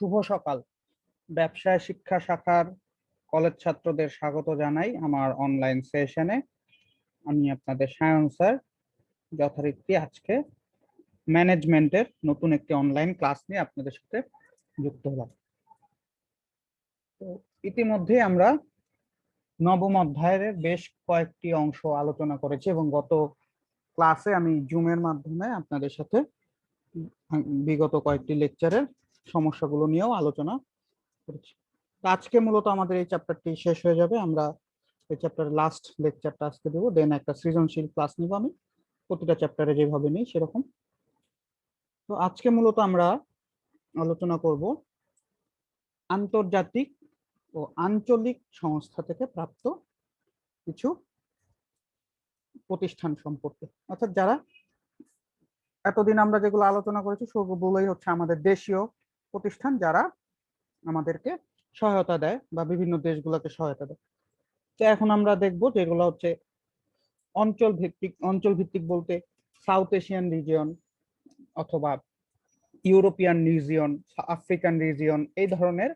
শুভ সকাল। ব্যবসায় শিক্ষা শাখার কলেজ ছাত্রদের স্বাগত জানাই আমার অনলাইন সেশনে আমি আপনাদের সায়ন স্যার যথারীতি আজকে ম্যানেজমেন্টের নতুন একটি অনলাইন ক্লাস নিয়ে আপনাদের সাথে যুক্ত হলাম। তো ইতিমধ্যে আমরা নবম অধ্যায়ের বেশ কয়েকটি অংশ আলোচনা করেছি এবং গত ক্লাসে আমি জুমের মাধ্যমে আপনাদের সাথে বিগত কয়েকটি লেকচারের সমস্যাগুলো নিয়েও আলোচনা করেছি। আজকে মূলত আমাদের এই চ্যাপ্টারটি শেষ হয়ে যাবে। আমরা এই চ্যাপ্টারের লাস্ট লেকচারটা আজকে দেবো। দেন একটা সৃজনশীল ক্লাস নিব আমি। প্রতিটা চ্যাপ্টারে যেভাবে নিই সেরকম। তো আজকে মূলত আমরা আলোচনা করব আন্তর্জাতিক ও আঞ্চলিক সংস্থা থেকে প্রাপ্ত কিছু প্রতিষ্ঠান সম্পর্কে। অর্থাৎ যারা এতদিন আমরা যেগুলো আলোচনা করেছি, সেগুলোই হচ্ছে আমাদের দেশীয় প্রতিষ্ঠান যারা আমাদেরকে সহায়তা দেয় বা বিভিন্ন দেশগুলোকে সহায়তা দেয়। তো এখন আমরা দেখব যেগুলো হচ্ছে অঞ্চল ভিত্তিক অঞ্চল ভিত্তিক বলতে সাউথ এশিয়ান রিজিয়ন অথবা ইউরোপিয়ান রিজিয়ন আফ্রিকান রিজিয়ন এই ধরনের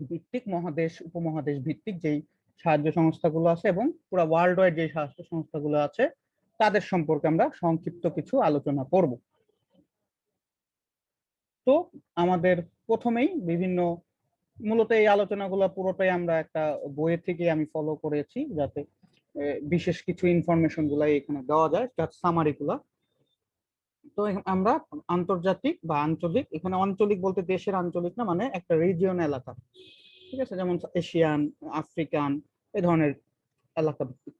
ভিত্তিক মহাদেশ, উপমহাদেশ ভিত্তিক যেই সাহায্য সংস্থাগুলো আছে এবং পুরো ওয়ার্ল্ড ওয়াইড যে সাহায্য সংস্থাগুলো আছে, তাদের সম্পর্কে আমরা সংক্ষিপ্ত কিছু আলোচনা করব। তো আমাদের প্রথমেই বিভিন্ন, মূলত এই আলোচনাগুলো পুরোটাই আমরা একটা বইয়ের থেকে আমি ফলো করেছি যাতে বিশেষ কিছু ইনফরমেশনগুলা এখানে দেওয়া যায় সামারি গুলা। তো আমরা আন্তর্জাতিক বা আঞ্চলিক, এখানে আঞ্চলিক বলতে দেশের আঞ্চলিক না মানে একটা রিজিয়ন এলাকা। ঠিক আছে? যেমন এশিয়ান আফ্রিকান এই ধরনের এলাকা ভিত্তিক।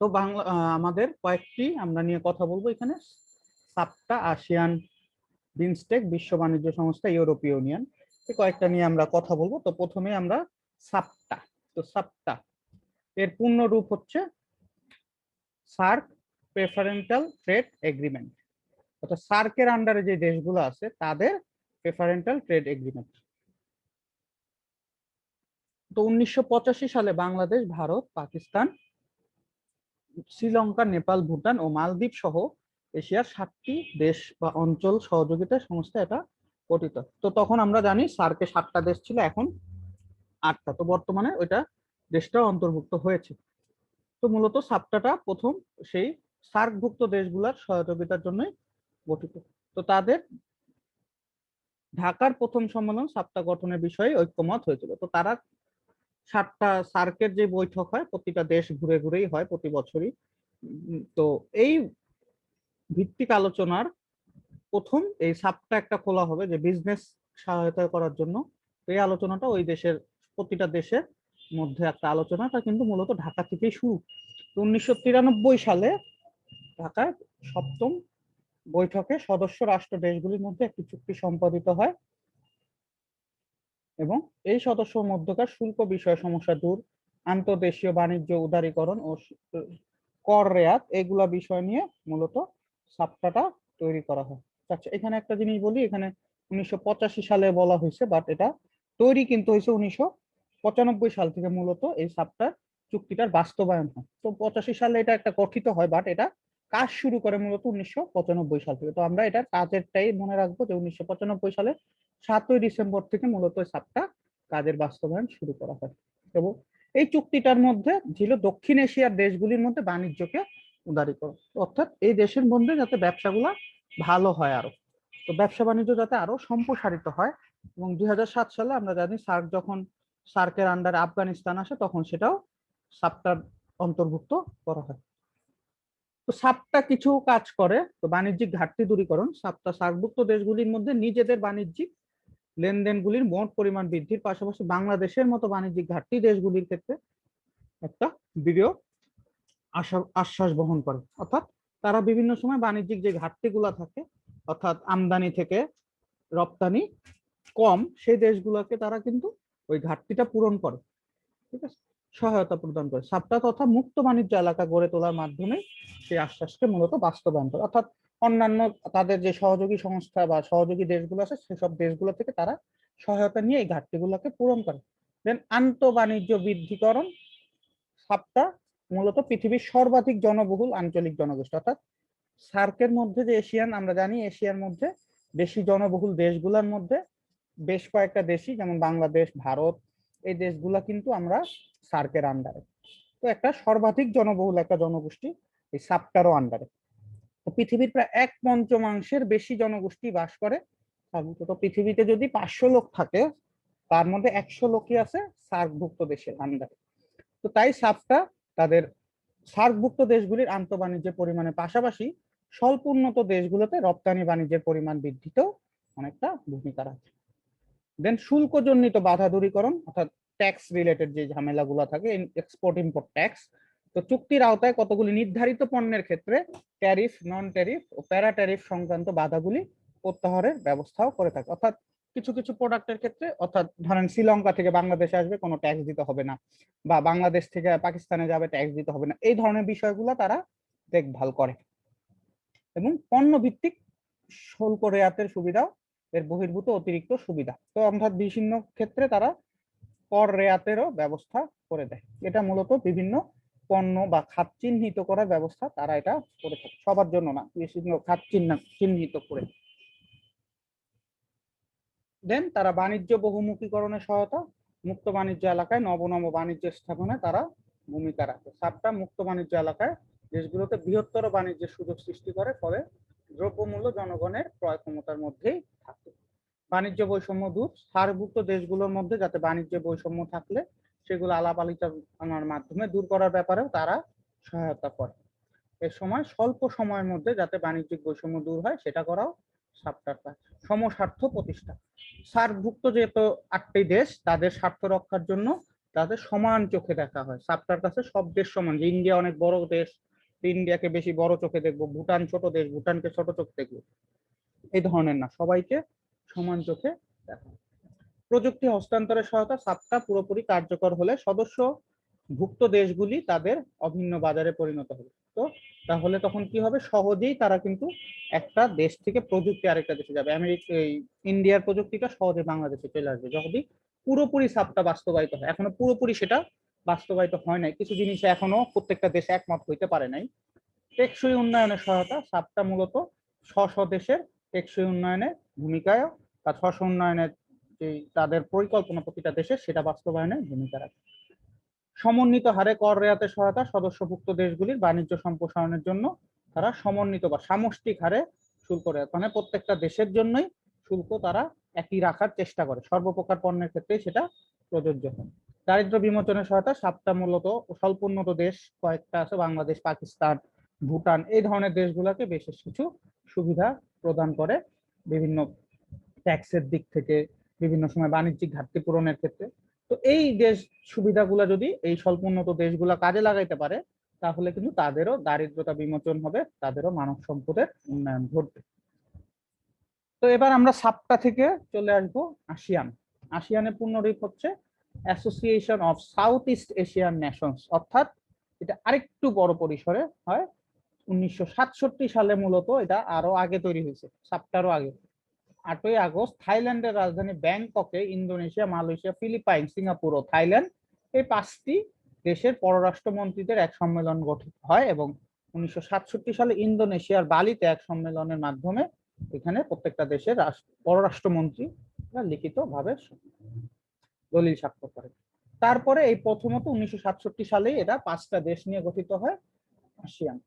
তো বাংলা আমাদের কয়েকটি আমরা নিয়ে কথা বলব এখানে। সাতটা আসিয়ান বিনস্টেক বিশ্ব বাণিজ্য সংস্থা ইউরোপীয় ইউনিয়ন। এই কয়েকটা নিয়ে আমরা কথা বলব। তো প্রথমে আমরা সাপটা। তো সাপটা, এর পূর্ণ রূপ হচ্ছে সার্ক প্রেফারেন্টাল ট্রেড এগ্রিমেন্ট। অর্থাৎ সার্কের আন্ডারে যে দেশগুলো আছে, তাদের প্রেফারেন্টাল ট্রেড এগ্রিমেন্ট। তো উনিশশো পঁচাশি সালে বাংলাদেশ, ভারত, পাকিস্তান, শ্রীলঙ্কা, নেপাল, ভুটান ও মালদ্বীপ সহ এশিয়ার সাতটি দেশ বা অঞ্চল সহযোগিতা সংস্থা এটা গঠিত। তো তখন আমরা জানি সার্কে সাতটা দেশ ছিল, এখন আটটা। তো বর্তমানে ওইটা দেশটা অন্তর্ভুক্ত হয়েছে। তো মূলত সাপটাটা প্রথম সেই সার্কভুক্ত দেশগুলোর সহযোগিতার জন্যই গঠিত। তো তাদের ঢাকার প্রথম সম্মেলন সাপটা গঠনের বিষয়ে ঐক্যমত হয়েছিল। তো তারা সাতটা সার্কের যে বৈঠক হয়, প্রতিটা দেশ ঘুরে ঘুরেই হয় প্রতি বছরই। তো এই ভিত্তিক আলোচনার প্রথম এই সাপটা একটা খোলা হবে যে বিজনেস সহায়তা করার জন্য। এই আলোচনাটা ওই দেশের, প্রতিটা দেশের মধ্যে একটা আলোচনাটা কিন্তু মূলত ঢাকা থেকেই শুরু। উনিশশো তিরানব্বই সালে ঢাকায় সপ্তম বৈঠকে সদস্য রাষ্ট্র দেশগুলির মধ্যে একটি চুক্তি সম্পাদিত হয় এবং এই সদস্য মধ্যকার শুল্ক বিষয় সমস্যা দূর আন্তর্দেশীয় বাণিজ্য উদারীকরণ ও কর রেয়াত, এগুলা বিষয় নিয়ে মূলত সাপটাটা তৈরি করা হয়। আচ্ছা এখানে একটা জিনিস বলি, এখানে উনিশশো পঁচাশি সালে বলা হয়েছে বাট এটা তৈরি কিন্তু হয়েছে উনিশশো পঁচানব্বই সাল থেকে মূলত এই সাপটার চুক্তিটার বাস্তবায়ন হয়। তো পঁচাশি সালে এটা একটা গঠিত হয় বাট এটা কাজ শুরু করে মূলত উনিশশো পঁচানব্বই সাল থেকে। তো আমরা এটা কাজেরটাই মনে রাখব যে উনিশশো পঁচানব্বই সালে সাতই ডিসেম্বর থেকে মূলত সাপটা কাজের বাস্তবায়ন শুরু করা হয়। এবং এই চুক্তিটার মধ্যে ছিল দক্ষিণ এশিয়ার দেশগুলির মধ্যে বাণিজ্যকে উদারীকরণ অর্থাৎ এই দেশের মধ্যে যাতে ব্যবসাগুলা ভালো হয় আরও। তো ব্যবসা বাণিজ্য যাতে আরও সম্প্রসারিত হয়। এবং দুই হাজার সাত সালে আমরা জানি সার্ক যখন সার্কের আন্ডারে আফগানিস্তান আসে, তখন সেটাও সাপটার অন্তর্ভুক্ত করা হয়। তো সাপটা কিছু কাজ করে, তো বাণিজ্যিক ঘাটতি দূরীকরণ। সাপটা সার্কভুক্ত দেশগুলির মধ্যে নিজেদের বাণিজ্যিক লেনদেনগুলির মোট পরিমাণ বৃদ্ধির পাশাপাশি বাংলাদেশের মতো বাণিজ্যিক ঘাটতি দেশগুলির ক্ষেত্রে একটা দৃঢ় আশ্বাস বহন করে। অর্থাৎ তারা বিভিন্ন সময় বাণিজ্যিক যে ঘাটতিগুলো থাকে, অর্থাৎ আমদানি থেকে রপ্তানি কম, সেই দেশগুলোকে তারা কিন্তু ওই ঘাটতিটা পূরণ করে। ঠিক আছে? সহায়তা প্রদান করে। সাপটা তথা মুক্ত বাণিজ্য এলাকা গড়ে তোলার মাধ্যমে সেই আশ্বাসকে মূলত বাস্তবায়ন করে। অর্থাৎ অন্যান্য তাদের যে সহযোগী সংস্থা বা সহযোগী দেশগুলো আছে, সেসব দেশগুলো থেকে তারা সহায়তা নিয়ে এই ঘাটতিগুলোকে পূরণ করে। দেন আন্ত বাণিজ্য বৃদ্ধিকরণ সাপটা মূলত পৃথিবীর সর্বাধিক জনবহুল আঞ্চলিক জনগোষ্ঠী, অর্থাৎ সার্কের মধ্যে যে এশিয়ান, আমরা জানি এশিয়ার মধ্যে বেশি জনবহুল দেশগুলোর মধ্যে বেশ কয়েকটা দেশই, যেমন বাংলাদেশ, ভারত, এই দেশগুলা কিন্তু আমরা সার্কের আন্ডারে তো একটা সর্বাধিক জনবহুল একটা জনগোষ্ঠী এই সাপটারও আন্ডারে তো পৃথিবীর প্রায় এক পঞ্চমাংশের বেশি জনগোষ্ঠী বাস করে। তো পৃথিবীতে যদি পাঁচশো লোক থাকে, তার মধ্যে একশো লোকই আছে সার্কভুক্ত দেশের আন্ডারে তো তাই সাপটা তাদের সার্কভুক্ত দেশগুলির আন্তঃবাণিজ্যের পরিমাণের পাশাপাশি স্বল্প উন্নত দেশগুলোতে রপ্তানি বাণিজ্যের পরিমাণ বৃদ্ধিতেও অনেকটা ভূমিকা রাখে। দেন শুল্কজনিত বাধা দূরীকরণ, অর্থাৎ ট্যাক্স রিলেটেড যে ঝামেলাগুলো থাকে এক্সপোর্ট ইম্পোর্ট ট্যাক্স তো চুক্তির আওতায় কতগুলি নির্ধারিত পণ্যের ক্ষেত্রে ট্যারিফ নন ট্যারিফ ও প্যারা ট্যারিফ সংক্রান্ত বাধাগুলি প্রত্যাহারের ব্যবস্থাও করে থাকে। অর্থাৎ কিছু কিছু প্রোডাক্টের ক্ষেত্রে, অর্থাৎ ধরেন শ্রীলঙ্কা থেকে বাংলাদেশে আসবে, কোনো ট্যাক্স দিতে হবে না। বা বাংলাদেশ থেকে পাকিস্তানে যাবে ট্যাক্স দিতে হবে না। এই ধরনের বিষয়গুলো তারা দেখভাল করে। এবং পণ্য ভিত্তিক শুল্ক রেয়াতের সুবিধাও এর বহির্ভূত অতিরিক্ত সুবিধা। তো অর্থাৎ বিভিন্ন ক্ষেত্রে তারা কর রেয়াতেরও ব্যবস্থা করে দেয়। এটা মূলত বিভিন্ন পণ্য বা খাত চিহ্নিত করার ব্যবস্থা তারা এটা করে থাকে। সবার জন্য না বিভিন্ন খাত চিহ্ন, চিহ্নিত করে। দেন তারা বাণিজ্য বহুমুখীকরণের সহায়তা, মুক্ত বাণিজ্য এলাকায় নবনব বাণিজ্য স্থাপনে তারা ভূমিকা রাখে। সাতটা মুক্ত বাণিজ্য এলাকায় দেশগুলোতে বৃহত্তর বাণিজ্যের সুযোগ সৃষ্টি করে, ফলে দ্রব্যমূল্য জনগণের ক্রয় ক্ষমতার মধ্যেই থাকে। বাণিজ্য বৈষম্য দূর, সারভুক্ত দেশগুলোর মধ্যে যাতে বাণিজ্য বৈষম্য থাকলে সেগুলো আলাপ আলোচনার মাধ্যমে দূর করার ব্যাপারেও তারা সহায়তা করে। এ সময় স্বল্প সময়ের মধ্যে যাতে বাণিজ্যিক বৈষম্য দূর হয়, সেটা করাও সমস্বার্থ প্রতিষ্ঠা। সার্কভুক্ত আটটি দেশ, তাদের স্বার্থ রক্ষার জন্য তাদের সমান চোখে দেখা হয়। কাছে সব দেশ সমান। যে ইন্ডিয়া অনেক বড় দেশ, ইন্ডিয়াকে বেশি বড় চোখে দেখব। ভুটান ছোট দেশ, ভুটানকে ছোট চোখে দেখব। এই ধরনের না। সবাইকে সমান চোখে দেখা প্রযুক্তি হস্তান্তরের সহায়তা সাতটা পুরোপুরি কার্যকর হলে সদস্য ভুক্ত দেশগুলি তাদের অভিন্ন বাজারে পরিণত হবে। তো তাহলে তখন কি হবে? সহজেই তারা কিন্তু একটা দেশ থেকে প্রযুক্তি আরেকটা দেশে যাবে। আমেরিকা, এই ইন্ডিয়ার প্রযুক্তিটা সহজে বাংলাদেশে চলে আসবে যদি পুরোপুরি সাপটা বাস্তবায়িত হয়। এখনও পুরোপুরি সেটা বাস্তবায়িত হয় নাই। কিছু জিনিস এখনও প্রত্যেকটা দেশে একমত হইতে পারে নাই। টেকসই উন্নয়নের সহায়তা, সাপটা মূলত স্ব দেশের টেকসই উন্নয়নের ভূমিকায় বা স্ব উন্নয়নের যে তাদের পরিকল্পনা প্রতিটা দেশের সেটা বাস্তবায়নে ভূমিকা রাখে। সমন্বিত হারে কর রেয়াতের সহায়তা সদস্যভুক্ত দেশগুলির বাণিজ্য সম্প্রসারণের জন্য তারা সমন্বিত বা সামষ্টিক হারে শুল্ক রেয়াত। মানে প্রত্যেকটা দেশের জন্যই শুল্ক তারা একই রাখার চেষ্টা করে। সর্বপ্রকার পণ্যের ক্ষেত্রে সেটা প্রযোজ্য হয়। দারিদ্র বিমোচনের সহায়তা সাতটা মূলত স্বল্পোন্নত দেশ, কয়েকটা আছে বাংলাদেশ, পাকিস্তান, ভুটান, এই ধরনের দেশগুলোকে বেশ কিছু সুবিধা প্রদান করে। বিভিন্ন ট্যাক্সের দিক থেকে বিভিন্ন সময় বাণিজ্যিক ঘাটতি পূরণের ক্ষেত্রে তো এই দেশ সুবিধাগুলো যদি এই স্বল্পোন্নত দেশগুলো কাজে লাগাইতে পারে, তাহলে কিন্তু তাদেরও দারিদ্রতা বিমোচন হবে, তাদেরও মানব সম্পদের উন্নয়ন ঘটবে। তো এবার আমরা সাপটা থেকে চলে আসব আসিয়ান। আসিয়ানের পূর্ণরূপ হচ্ছে association of south east Asian nations অর্থাৎ এটা আরেকটু বড় পরিসরে হয়। উনিশশো সাতষট্টি সালে মূলত এটা আরও আগে তৈরি হয়েছে, সাপটারও আগে। আটই আগস্ট থাইল্যান্ডের রাজধানী ব্যাংককে ইন্দোনেশিয়া, মালয়েশিয়া, ফিলিপাইন, সিঙ্গাপুর ও থাইল্যান্ড এই পাঁচটি দেশের পররাষ্ট্রমন্ত্রীদের এক সম্মেলন গঠিত হয় এবং উনিশশো সাতষট্টি সালে ইন্দোনেশিয়ার বালিতে এক সম্মেলনের মাধ্যমে এখানে প্রত্যেকটা দেশের রাষ্ট্র- পররাষ্ট্রমন্ত্রী লিখিত ভাবে দলিল স্বাক্ষর করে তারপরে এই প্রথমত উনিশশো সালেই এটা পাঁচটা দেশ নিয়ে গঠিত হয়, আসিয়ান।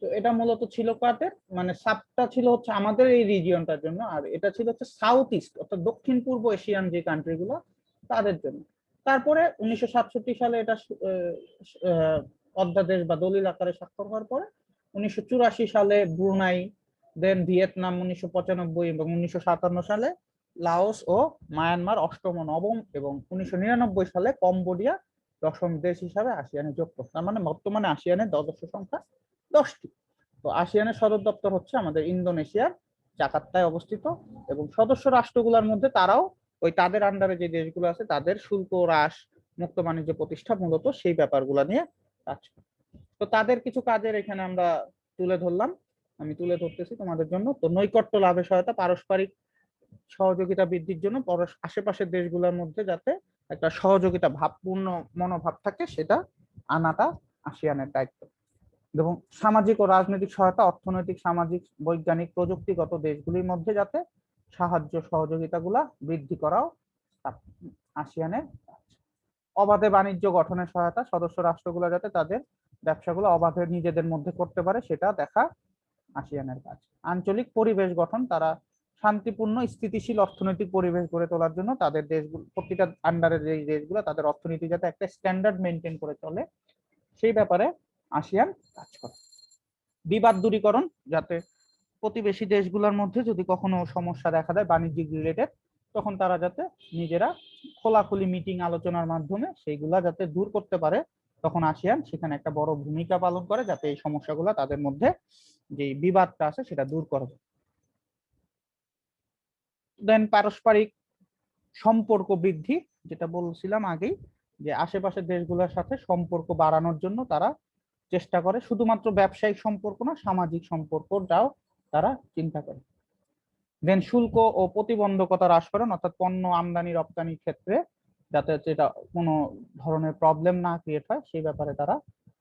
তো এটা মূলত ছিল কাদের? মানে সাবটা ছিল হচ্ছে আমাদের এই রিজিয়নটার জন্য, আর এটা ছিল হচ্ছে সাউথ ইস্ট অর্থাৎ দক্ষিণ পূর্ব এশিয়ান যে কান্ট্রিগুলো তাদের জন্য। তারপরে উনিশশো সালে এটা অধ্যাদেশ বা দলিল আকারে স্বাক্ষর হওয়ার পরে, উনিশশো সালে ব্রুনাই দেন ভিয়েতনাম উনিশশো পঁচানব্বই এবং উনিশশো সাতান্ন সালে লাওস ও মায়ানমার অষ্টম নবম এবং উনিশশো নিরানব্বই সালে কম্বোডিয়া দশম দেশ হিসাবে আসিয়ানে যুক্ত। তার মানে বর্তমানে আসিয়ানের সদস্য সংখ্যা দশটি। তো আসিয়ানের সদর দপ্তর হচ্ছে আমাদের ইন্দোনেশিয়ার জাকার্তায় অবস্থিত এবং সদস্য রাষ্ট্রগুলোর মধ্যে তারাও ওই তাদের আন্ডারে যে দেশগুলো আছে তাদের শুল্ক, হ্রাস, মুক্ত বাণিজ্য প্রতিষ্ঠা মূলত সেই ব্যাপারগুলো নিয়ে কাজ করে। তো তাদের কিছু কাজের এখানে আমরা তুলে ধরলাম। আমি তুলে ধরতেছি তোমাদের জন্য। তো নৈকট্য লাভের সহায়তা, পারস্পরিক সহযোগিতা বৃদ্ধির জন্য আশেপাশের দেশগুলোর মধ্যে যাতে একটা সহযোগিতা ভাবপূর্ণ মনোভাব থাকে সেটা আনাটা আসিয়ানের দায়িত্ব। এবং সামাজিক ও রাজনৈতিক সহায়তা, অর্থনৈতিক, সামাজিক, বৈজ্ঞানিক প্রযুক্তিগত দেশগুলির মধ্যে যাতে সাহায্য সহযোগিতাগুলা বৃদ্ধি করাও আসিয়ানের। অবাধে বাণিজ্য গঠনের সহায়তা, সদস্য রাষ্ট্রগুলো যাতে তাদের ব্যবসাগুলো অবাধে নিজেদের মধ্যে করতে পারে, সেটা দেখা আসিয়ানের কাজ আঞ্চলিক পরিবেশ গঠন, তারা শান্তিপূর্ণ, স্থিতিশীল অর্থনৈতিক পরিবেশ গড়ে তোলার জন্য তাদের দেশগুলো, প্রতিটা আন্ডারের যে দেশগুলো, তাদের অর্থনীতি যাতে একটা স্ট্যান্ডার্ড মেনটেন করে চলে, সেই ব্যাপারে আসিয়ান কাজ করে। বিবাদ দূরীকরণ, যাতে প্রতিবেশী দেশগুলোর মধ্যে যদি কখনো সমস্যা দেখা দেয় বাণিজ্যিক রিলেটেড তখন তারা যাতে নিজেরা খোলাখুলি মিটিং আলোচনার মাধ্যমে সেইগুলা যাতে দূর করতে পারে, তখন আসিয়ান সেখানে একটা বড় ভূমিকা পালন করে, যাতে এই সমস্যাগুলো তাদের মধ্যে যে বিবাদটা আছে সেটা দূর করা যায়। দেন পারস্পরিক সম্পর্ক বৃদ্ধি, যেটা বলছিলাম আগেই, যে আশেপাশের দেশগুলোর সাথে সম্পর্ক বাড়ানোর জন্য তারা চেষ্টা করে, শুধুমাত্র ব্যবসায়িক সম্পর্ক না, সামাজিক সম্পর্কটাও তারা চিন্তা করে। দেন শুল্ক ও প্রতিবন্ধকতা হ্রাস করেন, অর্থাৎ পণ্য আমদানি রপ্তানির ক্ষেত্রে যাতে যেটা কোনো ধরনের প্রবলেম না ক্রিয়েট হয়, সেই ব্যাপারে তারা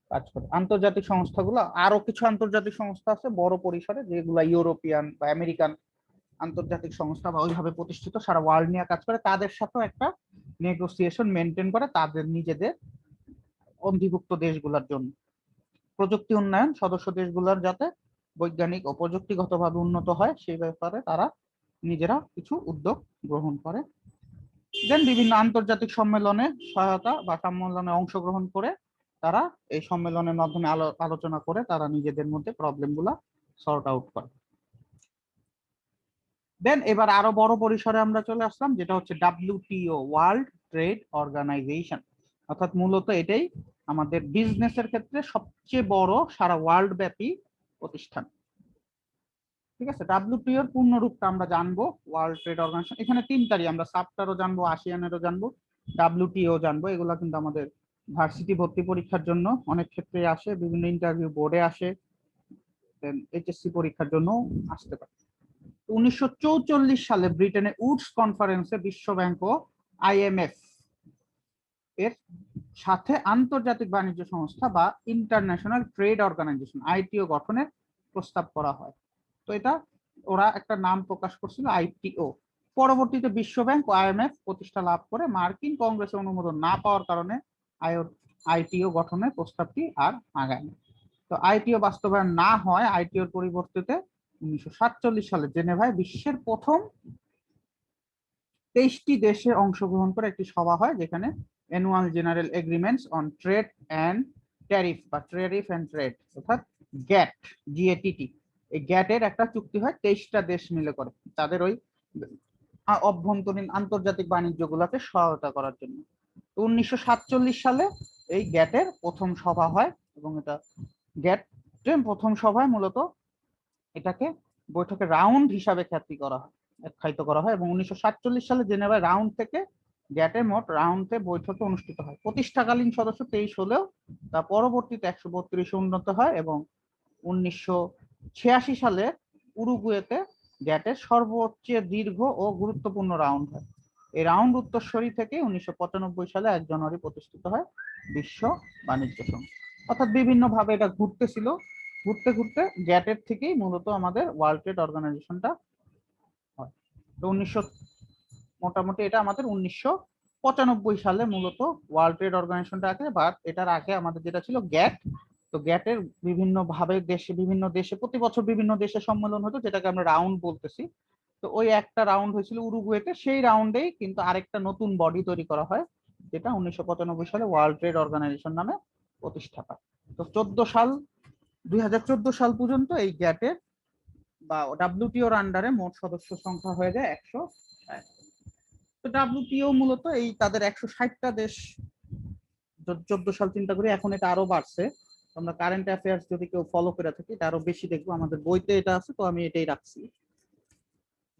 কাজ করে। আন্তর্জাতিক সংস্থাগুলো, আরও কিছু আন্তর্জাতিক সংস্থা আছে, বড় পরিসরে, যেগুলা ইউরোপিয়ান বা আমেরিকান আন্তর্জাতিক সংস্থা বা ওইভাবে প্রতিষ্ঠিত, সারা ওয়ার্ল্ড নিয়ে কাজ করে। তাদের সাথেও একটা নেগোসিয়েশন মেনটেন করে, তাদের নিজেদের অধিভুক্ত দেশগুলোর জন্য। প্রযুক্তি উন্নয়ন, সদস্য দেশগুলোর যাতে বৈজ্ঞানিক ও প্রযুক্তিগতভাবে উন্নত হয়, সেই ব্যাপারে তারা নিজেরা কিছু উদ্যোগ গ্রহণ করে। দেন বিভিন্ন আন্তর্জাতিক সম্মেলনে সহায়তা বা সম্মেলনে অংশগ্রহণ করে তারা এই সম্মেলনের মাধ্যমে আলো- আলোচনা করে তারা নিজেদের মধ্যে প্রবলেমগুলা সর্ট আউট করে। দেন এবার আরও বড় পরিসরে আমরা চলে আসলাম, যেটা হচ্ছে ডাব্লিউটিও ওয়ার্ল্ড ট্রেড অর্গানাইজেশন অর্থাৎ মূলত এটাই আমাদের বিজনেসের ক্ষেত্রে সবচেয়ে বড় সারা ওয়ার্ল্ড ব্যাপী প্রতিষ্ঠান। ঠিক আছে? ডাব্লিউটিও এর পূর্ণ রূপটা আমরা জানব ওয়ার্ল্ড ট্রেড অর্গানাইজেশন এখানে তিনটারই আমরা সাবটারও জানব আসিয়ানেরও জানব ডাব্লিউটিও জানব, এগুলো কিন্তু আমাদের ভার্সিটি ভর্তি পরীক্ষার জন্য অনেক ক্ষেত্রে আসে, বিভিন্ন ইন্টারভিউ বোর্ডে আসে এইচএসসি পরীক্ষার জন্য আসতে পারে। উনিশশো সালে ব্রিটেনে উডস কনফারেন্সে বিশ্ব ব্যাংক ও আইএমএফ এর সাথে আন্তর্জাতিক বাণিজ্য সংস্থা বা ইন্টারন্যাশনাল ট্রেড অর্গানাইজেশন আইটিও গঠনের প্রস্তাব করা হয়। তো এটা ওরা একটা নাম প্রকাশ করছিল, আইটিও। পরবর্তীতে বিশ্ব ব্যাংক আইএমএফ প্রতিষ্ঠা লাভ করে মার্কিন কংগ্রেসের অনুমোদন না পাওয়ার কারণে আইটিও গঠনের প্রস্তাবটি আর আগায়নি। তো আইটিও বাস্তবায়ন না হয়, আইটিওর পরিবর্তিতে উনিশশো সালে জেনেভায় বিশ্বের প্রথম তেইশটি দেশে অংশগ্রহণ করে একটি সভা হয়, যেখানে annual general agreements on trade and tariff বা ট্যারিফ অ্যান্ড ট্রেড অর্থাৎ গ্যাট জিএটিটি এই গ্যাটের একটা চুক্তি হয় তেইশটা দেশ মিলে করে, তাদের ওই অভ্যন্তরীণ আন্তর্জাতিক বাণিজ্যগুলোকে সহায়তা করার জন্য। তো উনিশশো সাতচল্লিশ সালে এই গ্যাটের প্রথম সভা হয় এবং এটা গ্যাট প্রথম সভায় মূলত এটাকে বৈঠকে রাউন্ড হিসাবে খ্যাতি করা হয় আখ্যায়িত করা হয় এবং উনিশশো সাতচল্লিশ সালে জেনেভায় রাউন্ড থেকে গ্যাটে মোট রাউন্ডে বৈঠকে অনুষ্ঠিত হয়। প্রতিষ্ঠাকালীন সদস্য তেইশ হলেও তা পরবর্তীতে একশো বত্রিশে উন্নত হয় এবং উনিশশো ছিয়াশি সালে উরুগুয়েতে গ্যাটের সর্বোচ্চ দীর্ঘ ও গুরুত্বপূর্ণ রাউন্ড হয়। এই রাউন্ড উত্তরসূরি থেকে উনিশশো পঁচানব্বই সালে এক জানুয়ারি প্রতিষ্ঠিত হয় বিশ্ব বাণিজ্য সংস্থা। অর্থাৎ বিভিন্ন ভাবে এটা ঘুরতেছিল। ঘুরতে ঘুরতে গ্যাটের থেকেই মূলত আমাদের ওয়ার্ল্ড ট্রেড অর্গানাইজেশনটা হয়। তো উনিশশো মোটামুটি এটা আমাদের উনিশশো পঁচানব্বই সালে মূলত ওয়ার্ল্ড ট্রেড অর্গানাইজেশনটা আছে বাট এটার আগে আমাদের যেটা ছিল গ্যাট। তো গ্যাটের বিভিন্ন ভাবে দেশে, বিভিন্ন দেশে, প্রতি বছর বিভিন্ন দেশে সম্মেলন হতো, যেটাকে আমরা রাউন্ড বলতেছি। তো ওই একটা রাউন্ড হয়েছিল উরুগুয়েতে, সেই রাউন্ডেই কিন্তু আরেকটা নতুন বডি তৈরি করা হয়, যেটা উনিশশো পঁচানব্বই সালে ওয়ার্ল্ড ট্রেড অর্গানাইজেশন নামে প্রতিষ্ঠা পায় তো চোদ্দ সাল, দুই হাজার চোদ্দ সাল পর্যন্ত এই গ্যাটের বা ডাব্লিউটিওর আন্ডারে মোট সদস্য সংখ্যা হয়ে যায় একশো ডাব্লিউটিও মূলত এই তাদের একশো ষাটটা দেশ চোদ্দ সাল চিন্তা করি এখন এটা আরও বাড়ছে। আমরা কারেন্ট অ্যাফেয়ার্স যদি কেউ ফলো করে থাকি, এটা আরও বেশি দেখব। আমাদের বইতে এটা আছে, তো আমি এটাই রাখছি।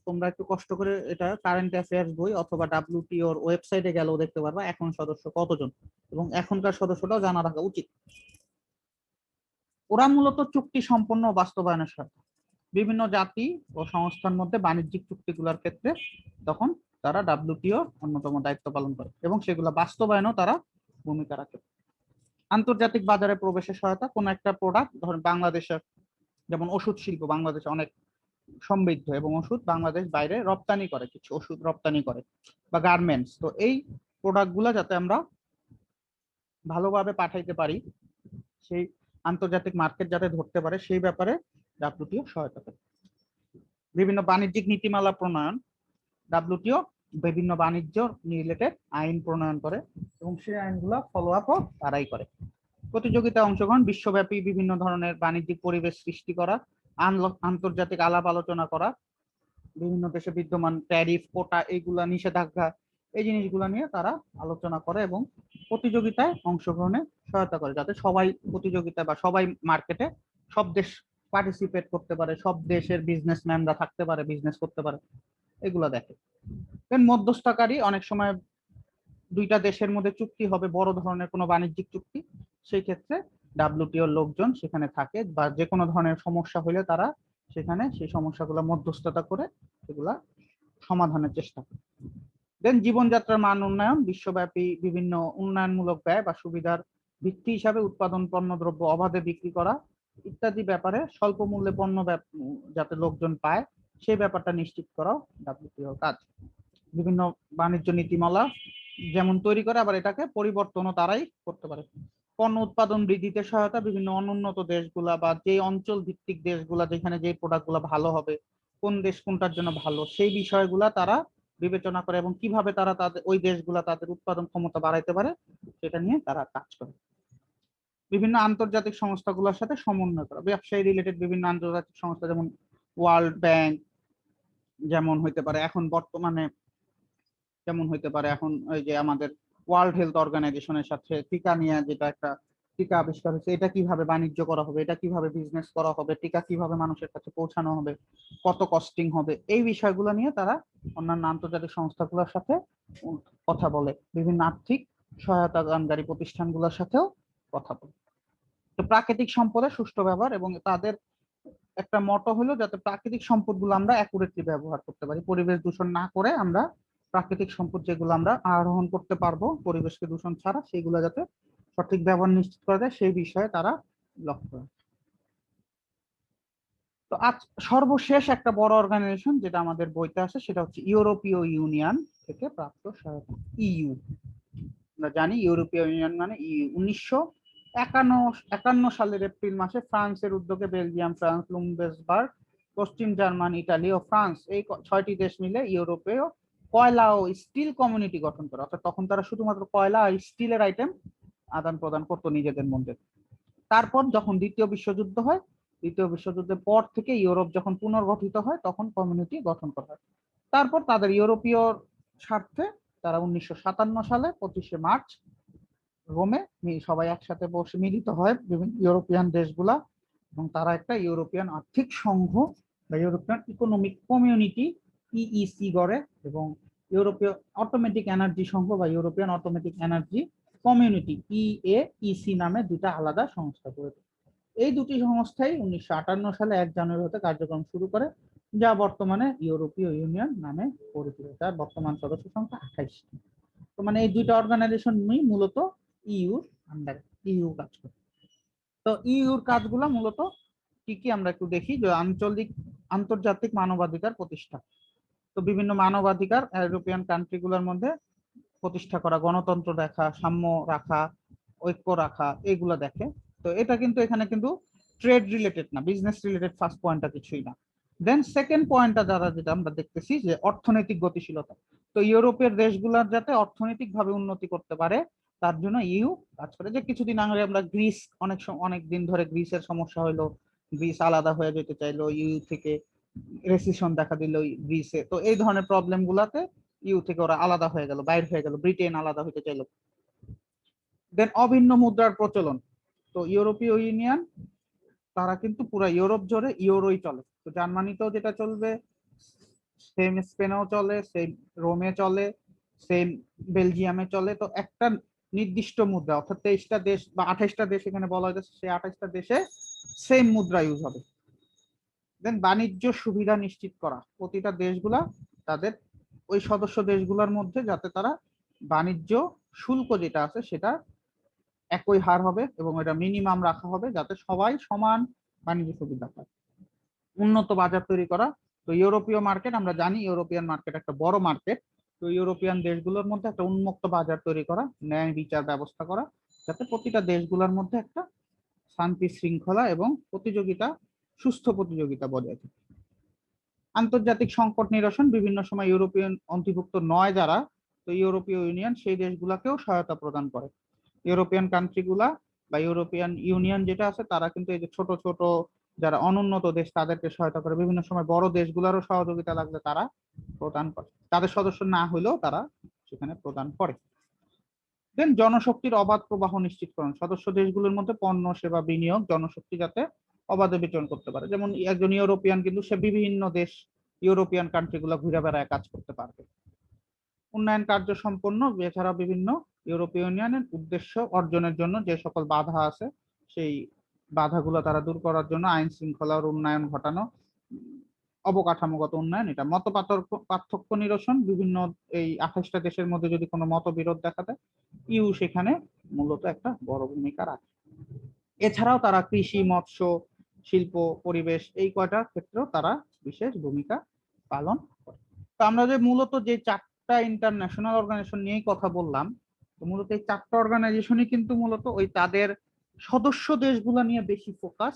তোমরা একটু কষ্ট করে এটা কারেন্ট অ্যাফেয়ার্স বই অথবা ডাব্লিউটিওর ওয়েবসাইটে গেলেও দেখতে পারবা এখন সদস্য কতজন। এবং এখনকার সদস্যটাও জানা রাখা উচিত। ওরা মূলত চুক্তি সম্পন্ন বাস্তবায়নের সাথে। বিভিন্ন জাতি ও সংস্থার মধ্যে বাণিজ্যিক চুক্তিগুলোর ক্ষেত্রে তখন তারা ডাব্লিউটিও অন্যতম দায়িত্ব পালন করে এবং সেগুলো বাস্তবায়নও তারা ভূমিকা রাখে। আন্তর্জাতিক বাজারে প্রবেশের সহায়তা কোন একটা প্রোডাক্ট ধরেন বাংলাদেশের যেমন ওষুধ শিল্প, বাংলাদেশে অনেক সমৃদ্ধ এবং ওষুধ বাংলাদেশ বাইরে রপ্তানি করে, কিছু ওষুধ রপ্তানি করে বা গার্মেন্টস তো এই প্রোডাক্টগুলো যাতে আমরা ভালোভাবে পাঠাইতে পারি, সেই আন্তর্জাতিক মার্কেট যাতে ধরতে পারে, সেই ব্যাপারে ডাব্লিউটিও সহায়তা করে। বিভিন্ন বাণিজ্যিক নীতিমালা প্রণয়ন, ডাব্লিউটিও বিভিন্ন বাণিজ্য রিলেটেড আইন প্রণয়ন করে এবং সেই আইনগুলো ফলো আপও তারাই করে। প্রতিযোগিতায় অংশগ্রহণ, বিশ্বব্যাপী বিভিন্ন ধরনের বাণিজ্যিক পরিবেশ সৃষ্টি করা আন্তর্জাতিক আলাপ আলোচনা করা, বিভিন্ন দেশে বিদ্যমান ট্যারিফ কোটা এইগুলা নিষেধাজ্ঞা, এই জিনিসগুলো নিয়ে তারা আলোচনা করে এবং প্রতিযোগিতায় অংশগ্রহণে সহায়তা করে যাতে সবাই প্রতিযোগিতায় বা সবাই মার্কেটে সব দেশ পার্টিসিপেট করতে পারে, সব দেশের বিজনেসম্যানরা থাকতে পারে বিজনেস করতে পারে। এগুলো দেখে। দেন মধ্যস্থকারী অনেক সময় দুইটা দেশের মধ্যে চুক্তি হবে, বড় ধরনের কোনো বাণিজ্যিক চুক্তি। সেই ক্ষেত্রে ডাব্লিউটিওর লোকজন সেখানে থাকে বা যে কোনো ধরনের সমস্যা হলে তারা সেখানে সেই সমস্যাগুলো মধ্যস্থতা করে এগুলা সমাধানের চেষ্টা করে। দেন জীবনযাত্রার মান উন্নয়ন, বিশ্বব্যাপী বিভিন্ন উন্নয়নমূলক ব্যয় বা সুবিধার ভিত্তি হিসাবে উৎপাদন পণ্য দ্রব্য অবাধে বিক্রি করা ইত্যাদি ব্যাপারে স্বল্প মূল্যে পণ্য যাতে লোকজন পায় সেই ব্যাপারটা নিশ্চিত করাও ডাব্লিউটিওর কাজ। বিভিন্ন বাণিজ্য নীতিমালা যেমন তৈরি করে, আবার এটাকে পরিবর্তনও তারাই করতে পারে। পণ্য উৎপাদন বৃদ্ধিতে সহায়তা, বিভিন্ন অনুন্নত দেশগুলা বা যে অঞ্চল ভিত্তিক দেশগুলা যেখানে যে প্রোডাক্টগুলো ভালো হবে, কোন দেশ কোনটার জন্য ভালো, সেই বিষয়গুলা তারা বিবেচনা করে এবং কীভাবে তারা তাদের, ওই দেশগুলা তাদের উৎপাদন ক্ষমতা বাড়াইতে পারে, সেটা নিয়ে তারা কাজ করে। বিভিন্ন আন্তর্জাতিক সংস্থাগুলোর সাথে সমন্বয় করা ব্যবসায়ী রিলেটেড বিভিন্ন আন্তর্জাতিক সংস্থা যেমন ওয়ার্ল্ড ব্যাংক যেমন হইতে পারে, এখন বর্তমানে যেমন হইতে পারে, এখন ওই যে আমাদের ওয়ার্ল্ড হেলথ অর্গানাইজেশনের সাথে টিকা নিয়ে যেটা একটা টিকা আবিষ্কার হয়েছে, এটা কীভাবে বাণিজ্য করা হবে, এটা কীভাবে বিজনেস করা হবে, টিকা কীভাবে মানুষের কাছে পৌঁছানো হবে, কত কস্টিং হবে, এই বিষয়গুলো নিয়ে তারা অন্যান্য আন্তর্জাতিক সংস্থাগুলোর সাথে কথা বলে, বিভিন্ন আর্থিক সহায়তা দানকারী প্রতিষ্ঠানগুলোর সাথেও কথা বলে। তো প্রাকৃতিক সম্পদের সুষ্ঠু ব্যবহার এবং তাদের একটা মটো হলো যাতে প্রাকৃতিক সম্পদগুলো আমরা অ্যাকুরেটলি ব্যবহার করতে পারি। পরিবেশ দূষণ না করে আমরা প্রাকৃতিক সম্পদ যেগুলো আমরা আরোহণ করতে পারব, পরিবেশকে দূষণ ছাড়া সেগুলো যাতে সঠিক ব্যবহার নিশ্চিত করা যায়, সেই বিষয়ে তারা লক্ষ্য তো আজ সর্বশেষ একটা বড় অর্গানাইজেশন যেটা আমাদের বইতে আছে সেটা হচ্ছে ইউরোপীয় ইউনিয়ন থেকে প্রাপ্ত সহায়তা। ইইউ। আমরা জানি ইউরোপীয় ইউনিয়ন মানে ইউ উনিশশো একান্ন একান্ন সালের এপ্রিল মাসে ফ্রান্সের উদ্যোগে বেলজিয়াম, ফ্রান্স লুমবেসবার্গ পশ্চিম জার্মানি ইটালি ও ফ্রান্স এই ছয়টি দেশ মিলে ইউরোপীয় কয়লা ও স্টিল কমিউনিটি গঠন করে। অর্থাৎ তখন তারা শুধুমাত্র কয়লা আর স্টিলের আইটেম আদান প্রদান করতো নিজেদের মধ্যে। তারপর যখন দ্বিতীয় বিশ্বযুদ্ধ হয়, দ্বিতীয় বিশ্বযুদ্ধের পর থেকে ইউরোপ যখন পুনর্গঠিত হয়, তখন কমিউনিটি গঠন করা হয়। তারপর তাদের ইউরোপীয় স্বার্থে তারা উনিশশো সাতান্ন সালে পঁচিশে মার্চ রোমে সবাই একসাথে বসে মিলিত হয় বিভিন্ন ইউরোপিয়ান দেশগুলা এবং তারা একটা ইউরোপিয়ান আর্থিক সংঘ বা ইউরোপিয়ান ইকোনমিক কমিউনিটি ইইসি গড়ে এবং ইউরোপীয় অটোমেটিক এনার্জি সংঘ বা European automatic energy community EA EC নামে দুটা আলাদা সংস্থা করে এই দুটি সংস্থাই উনিশশো আটান্ন সালে এক জানুয়ারি হতে কার্যক্রম শুরু করে, যা বর্তমানে ইউরোপীয় ইউনিয়ন নামে পরিচিত। যার বর্তমান সদস্য সংখ্যা আঠাইশ তো মানে এই দুইটা অর্গানাইজেশন মূলত ইউর আন্ডারে ইউ কাজ করে। তো ইউর কাজগুলো মূলত কি কি আমরা একটু দেখি? যে আঞ্চলিক, আন্তর্জাতিক মানবাধিকার প্রতিষ্ঠা। তো বিভিন্ন মানবাধিকার ইউরোপিয়ান কান্ট্রিগুলোর মধ্যে প্রতিষ্ঠা করা, গণতন্ত্র দেখা, সাম্য রাখা, ঐক্য রাখা, এগুলো দেখে। তো এটা কিন্তু এখানে কিন্তু ট্রেড রিলেটেড না বিজনেস রিলেটেড ফার্স্ট পয়েন্টটা কিছুই না। দেন সেকেন্ড পয়েন্টটা যারা যেটা আমরা দেখতেছি যে অর্থনৈতিক গতিশীলতা। তো ইউরোপের দেশগুলোর যাতে অর্থনৈতিকভাবে উন্নতি করতে পারে তার জন্য ইউ কাজ করে যে কিছুদিন আগে আমরা গ্রিস, অনেক অনেক দিন ধরে গ্রিসের সমস্যা হলো গ্রিস আলাদা হয়ে যেতে চাইলো, ইউ থেকে রেসিশন দেখা দিল গ্রিসে। তো এই ধরনের প্রবলেম গুলাতে ইউ থেকে ওরা আলাদা হয়ে গেল, বাইর হয়ে গেল, ব্রিটেন আলাদা হতে চাইলো। দেন অভিন্ন মুদ্রার প্রচলন। তো ইউরোপীয় ইউনিয়ন, তারা কিন্তু পুরো ইউরোপ জুড়ে ইউরোই চলে। তো জার্মানিতেও যেটা চলবে, সেম স্পেনেও চলে, সেম রোমে চলে, সেম বেলজিয়ামে চলে। তো একটা নির্দিষ্ট মুদ্রা, অর্থাৎ তেইশটা দেশ বা আঠাইশটা দেশ এখানে বলা হয়েছে, সেই আঠাইশটা দেশে সেম মুদ্রা ইউজ হবে। দেন বাণিজ্য সুবিধা নিশ্চিত করা, প্রতিটা দেশগুলা তাদের, ওই সদস্য দেশগুলোর মধ্যে যাতে তারা বাণিজ্য শুল্ক যেটা আছে সেটা একই হার হবে এবং এটা মিনিমাম রাখা হবে যাতে সবাই সমান বাণিজ্য সুবিধা পায়। উন্নত বাজার তৈরি করা। তো ইউরোপীয় মার্কেট আমরা জানি, ইউরোপিয়ান মার্কেট একটা বড় মার্কেট তো ইউরোপিয়ান দেশগুলোর মধ্যে একটা উন্মুক্ত বাজার তৈরি করা, ন্যায় বিচার ব্যবস্থা করা, যাতে প্রতিটা দেশগুলোর মধ্যে একটা শান্তি শৃঙ্খলা এবং প্রতিযোগিতা, সুস্থ প্রতিযোগিতা বজায় থাকে। আন্তর্জাতিক সংকট নিরসন, বিভিন্ন সময় ইউরোপিয়ান অন্তর্ভুক্ত নয় যারা, তো ইউরোপীয় ইউনিয়ন সেই দেশগুলোকেও সহায়তা প্রদান করে। ইউরোপিয়ান কান্ট্রিগুলা বা ইউরোপিয়ান ইউনিয়ন যেটা আছে, তারা কিন্তু এই যে ছোট ছোট যারা অনুন্নত দেশ, তাদেরকে সহায়তা করে। বিভিন্ন সময় বড় দেশগুলোরও সহযোগিতা লাগলে তারা প্রদান করে। তাদের সদস্য না হলেও তারা সেখানে প্রদান করে। দেন জনশক্তির অবাধ প্রবাহ নিশ্চিতকরণ। সদস্য দেশগুলোর মধ্যে পণ্য, সেবা, বিনিয়োগ জনশক্তি যাতে অবাধে বিচরণ করতে পারে। যেমন একজন ইউরোপিয়ান কিন্তু সে বিভিন্ন দেশ, ইউরোপিয়ান কান্ট্রিগুলো ঘুরে বেড়ায়, কাজ করতে পারবে। উন্নয়ন কার্য সম্পন্ন এছাড়া বিভিন্ন ইউরোপীয় ইউনিয়নের উদ্দেশ্য অর্জনের জন্য যে সকল বাধা আছে, সেই বাধাগুলো তারা দূর করার জন্য আইন শৃঙ্খলার উন্নয়ন ঘটানো অবকাঠামোগত উন্নয়ন, এটা মত পার্থক্য নিরসন, বিভিন্ন এই আঠাশটা দেশের মধ্যে যদি কোনো মতবিরোধ দেখা দেয়, ইউ সেখানে মূলত একটা বড় ভূমিকা রাখে। এছাড়াও তারা কৃষি, মৎস্য, শিল্প, পরিবেশ, এই কয়টা ক্ষেত্রেও তারা বিশেষ ভূমিকা পালন করে। তো আমরা যে মূলত যে চারটা ইন্টারন্যাশনাল অর্গানাইজেশন নিয়েই কথা বললাম, তো মূলত এই চারটা অর্গানাইজেশনই কিন্তু মূলত ওই তাদের সদস্য দেশগুলো নিয়ে বেশি ফোকাস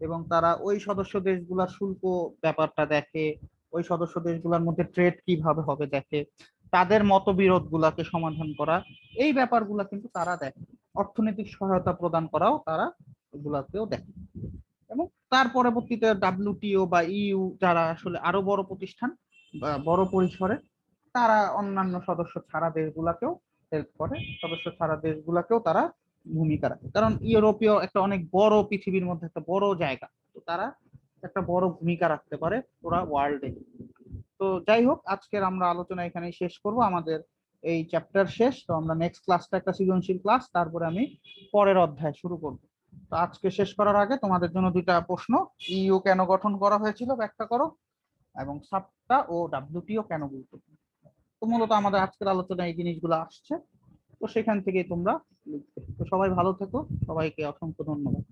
এবং তারা ওই সদস্য দেশগুলোর শুল্ক ব্যাপারটা দেখে, ওই সদস্য দেশগুলোর মধ্যে ট্রেড কীভাবে হবে দেখে, তাদের মতবিরোধ গুলাকে সমাধান করা, এই ব্যাপারগুলা কিন্তু তারা দেখে। অর্থনৈতিক সহায়তা প্রদান করাও তারা এগুলাকেও দেখে। এবং তার পরবর্তীতে ডাব্লিউটিও বা ইউ যারা আসলে আরও বড় প্রতিষ্ঠান বড় পরিসরে, তারা অন্যান্য সদস্য ছাড়া দেশগুলাকেও হেল্প করে। সদস্য ছাড়া দেশগুলাকেও তারা ভূমিকা রাখে। কারণ ইউরোপীয় একটা অনেক বড় পৃথিবীর মধ্যে একটা বড় জায়গা। তো তারা একটা বড় ভূমিকা রাখতে পারে পুরা ওয়ার্ল্ডে তো যাই হোক, আজকের আমরা আলোচনা এখানেই শেষ করব। আমাদের এই চ্যাপ্টার শেষ। তো আমরা নেক্সট ক্লাসটা একটা সৃজনশীল ক্লাস তারপরে আমি পরের অধ্যায় শুরু করব। তো আজকে শেষ করার আগে তোমাদের জন্য দুইটা প্রশ্ন। ইইউ কেন গঠন করা হয়েছিল ব্যাখ্যা করো, এবং সাপটা ও ডাব্লিউটিও কেন গুরুত্বপূর্ণ? তো মূলত আমাদের আজকের আলোচনায় এই জিনিসগুলো আসছে। তো সেখান থেকে তোমরা লিখবে। তো সবাই ভালো থাকো। সবাইকে অসংখ্য ধন্যবাদ।